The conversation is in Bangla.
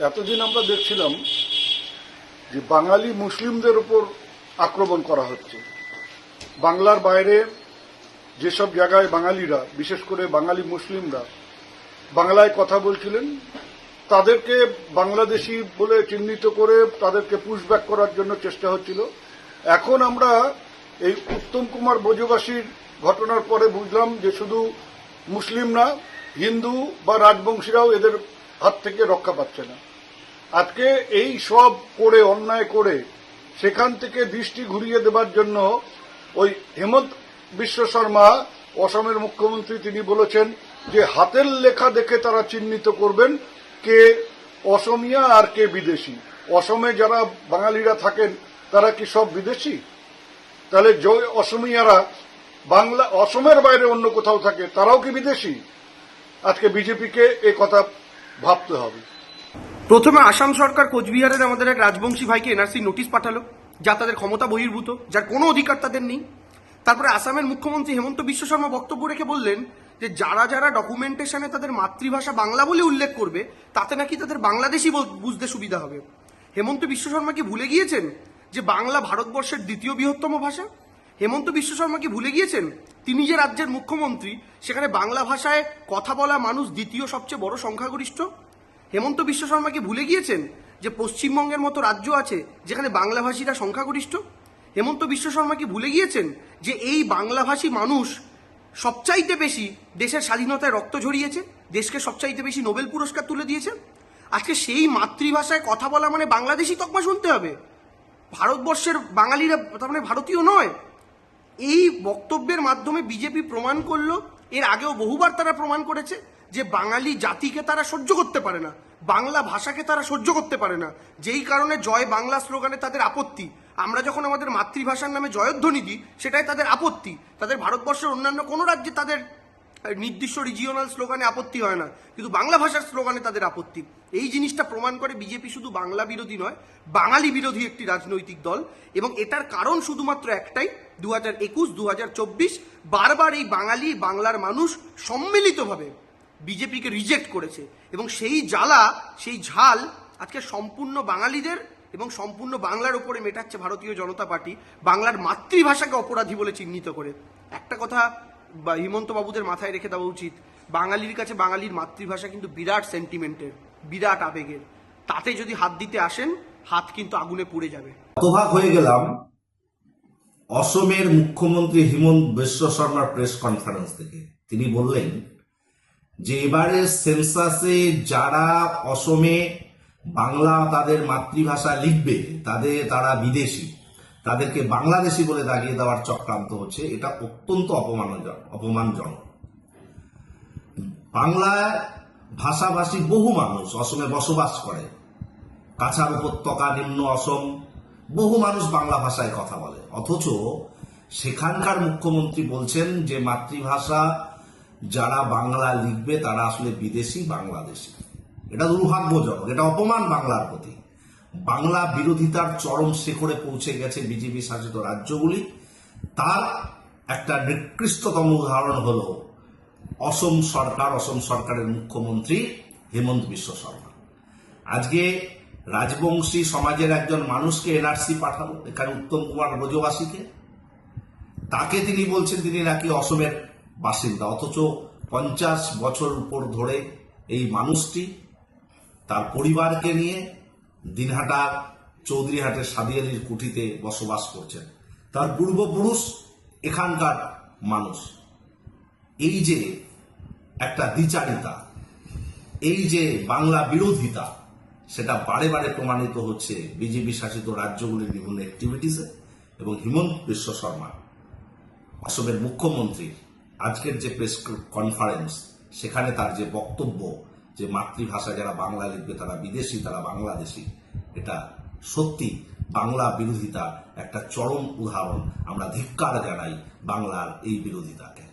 এতদিন আমরা দেখছিলাম যে বাঙালি মুসলিমদের উপর আক্রমণ করা হচ্ছে। বাংলার বাইরে যেসব জায়গায় বাঙালিরা, বিশেষ করে বাঙালি মুসলিমরা বাংলায় কথা বলছিলেন, তাদেরকে বাংলাদেশি বলে চিহ্নিত করে তাদেরকে পুশব্যাক করার জন্য চেষ্টা হচ্ছিল। এখন আমরা এই উত্তম কুমার ব্রজবাসীর ঘটনার পরে বুঝলাম যে শুধু মুসলিম না, হিন্দু বা রাজবংশীরাও এদের হাত থেকে রক্ষা পাচ্ছে না। আজকে এই সব করে, অন্যায় করে, সেখান থেকে দৃষ্টি ঘুরিয়ে দেবার জন্য ওই হেমন্ত বিশ্ব শর্মা, অসমের মুখ্যমন্ত্রী, তিনি বলেছেন যে হাতের লেখা দেখে তারা চিহ্নিত করবেন কে অসমিয়া আর কে বিদেশি। অসমে যারা বাঙালিরা থাকেন, তারা কি সব বিদেশি? তাহলে অসমিয়ারা বাংলা, অসমের বাইরে অন্য কোথাও থাকে, তারাও কি বিদেশি? আজকে বিজেপিকে এ কথা ভাবতে হবে। প্রথমে আসাম সরকার কোচবিহারের আমাদের এক রাজবংশী ভাইকে এনআরসি নোটিশ পাঠালো, যা তাদের ক্ষমতা বহির্ভূত, যার কোনো অধিকার তাদের নেই। তারপরে আসামের মুখ্যমন্ত্রী হেমন্ত বিশ্ব শর্মা বক্তব্য রেখে বললেন যে, যারা যারা ডকুমেন্টেশনে তাদের মাতৃভাষা বাংলা বলে উল্লেখ করবে, তাতে নাকি তাদের বাংলাদেশি বল- বুঝতে সুবিধা হবে। হেমন্ত বিশ্ব শর্মা কি ভুলে গিয়েছেন যে, বাংলা ভারতবর্ষের দ্বিতীয় বৃহত্তম ভাষা? হেমন্ত বিশ্ব শর্মাকে ভুলে গিয়েছেন? তিনি যে রাজ্যের মুখ্যমন্ত্রী, সেখানে বাংলা ভাষায় কথা বলা মানুষ দ্বিতীয় সবচেয়ে বড় সংখ্যাগরিষ্ঠ? হেমন্ত বিশ্ব শর্মাকে ভুলে গিয়েছেন যে পশ্চিমবঙ্গের মতো রাজ্য আছে যেখানে বাংলাভাষীরা সংখ্যাগরিষ্ঠ? হেমন্ত বিশ্ব শর্মাকে ভুলে গিয়েছেন যে এই বাংলাভাষী মানুষ সবচাইতে বেশি দেশের স্বাধীনতায় রক্ত ঝরিয়েছে, দেশকে সবচাইতে বেশি নোবেল পুরস্কার তুলে দিয়েছে? আজকে সেই মাতৃভাষায় কথা বলা মানে বাংলাদেশি তকমা শুনতে হবে। ভারতবর্ষের বাঙালিরা তার মানে ভারতীয় নয়। এই বক্তব্যের মাধ্যমে বিজেপি প্রমাণ করল, এর আগেও বহুবার তারা প্রমাণ করেছে যে বাঙালি জাতিকে তারা সহ্য করতে পারে না, বাংলা ভাষাকে তারা সহ্য করতে পারে না। যেই কারণে জয় বাংলা স্লোগানে তাদের আপত্তি। আমরা যখন আমাদের মাতৃভাষার নামে জয়ধ্বনি দিই, সেটাই তাদের আপত্তি। তাদের ভারতবর্ষের অন্যান্য কোনো রাজ্যে তাদের নির্দিষ্ট রিজিওনাল স্লোগানে আপত্তি হয় না, কিন্তু বাংলা ভাষার স্লোগানে তাদের আপত্তি। এই জিনিসটা প্রমাণ করে বিজেপি শুধু বাংলা বিরোধী নয়, বাঙালি বিরোধী একটি রাজনৈতিক দল, এবং এটার কারণ শুধুমাত্র একটাই দু হাজার একুশ দু হাজার চব্বিশ বারবার এই বাঙালি, বাংলার মানুষ সম্মিলিতভাবে বিজেপিকে রিজেক্ট করেছে। এবং সেই জ্বালা, সেই ঝাল আজকে সম্পূর্ণ বাঙালিদের এবং সম্পূর্ণ বাংলার ওপরে মেটাচ্ছে ভারতীয় জনতা পার্টি, বাংলার মাতৃভাষাকে অপরাধী বলে চিহ্নিত করে। একটা কথা হিমন্ত বাবুদের মাথায় রেখে দেওয়া উচিত, বাঙালির কাছে বাঙালির মাতৃভাষা কিন্তু বিরাট সেন্টিমেন্টের বিরাট আবেগের। তাতে যদি হাত দিতে আসেন, হাত কিন্তু আগুনে পুড়ে যাবে। হয়ে গেলাম অসমের মুখ্যমন্ত্রী হিমন্ত বিশ্ব শর্মার প্রেস কনফারেন্স থেকে। তিনি বললেন যে এবারে সেন্সাসে যারা অসমে বাংলা তাদের মাতৃভাষা লিখবে, তাদের তারা বিদেশি, তাদেরকে বাংলাদেশি বলে দাগিয়ে দেওয়ার চক্রান্ত হচ্ছে, এটা অত্যন্ত অপমানজনক অপমানজনক। বাংলায় ভাষাভাষী বহু মানুষ অসমে বসবাস করে। কাছাড় উপত্যকা নিম্ন অসম বহু মানুষ বাংলা ভাষায় কথা বলে। অথচ সেখানকার মুখ্যমন্ত্রী বলছেন যে মাতৃভাষা যারা বাংলা লিখবে, তারা আসলে বিদেশি বাংলাদেশি। এটা দুর্ভাগ্যজনক, এটা অপমান বাংলার প্রতি। বাংলা বিরোধিতার চরম শেখরে পৌঁছে গেছে বিজেপি শাসিত রাজ্যগুলি। তার একটা নিকৃষ্টতম উদাহরণ হল অসম সরকার, অসম সরকারের মুখ্যমন্ত্রী হেমন্ত বিশ্ব শর্মা। আজকে রাজবংশী সমাজের একজন মানুষকে এনআরসি পাঠালো এখানে উত্তম কুমার ব্রজবাসীকে? তাকে তিনি বলছেন তিনি নাকি অসমের বাসিন্দা, অথচ পঞ্চাশ বছর উপর ধরে এই মানুষটি তার পরিবারকে নিয়ে দিনহাটা চৌধুরীহাটের সাদিয়ালির কুঠিতে বসবাস করছেন। তার পূর্বপুরুষ এখানকার মানুষ। এই যে একটা দ্বিচারিতা, এই যে বাংলা বিরোধিতা সেটা বারে বারে প্রমাণিত হচ্ছে বিজেপি শাসিত রাজ্যগুলির বিভিন্ন অ্যাক্টিভিটিসে এবং হিমন্ত বিশ্ব শর্মা অসমের মুখ্যমন্ত্রী, আজকের যে প্রেস কনফারেন্স সেখানে তার যে বক্তব্য যে মাতৃভাষা যারা বাংলা লিখবে তারা বিদেশি, তারা বাংলাদেশি, এটা সত্যি বাংলা বিরোধিতা একটা চরম উদাহরণ। আমরা ধিক্কার জানাই বাংলার এই বিরোধিতাকে।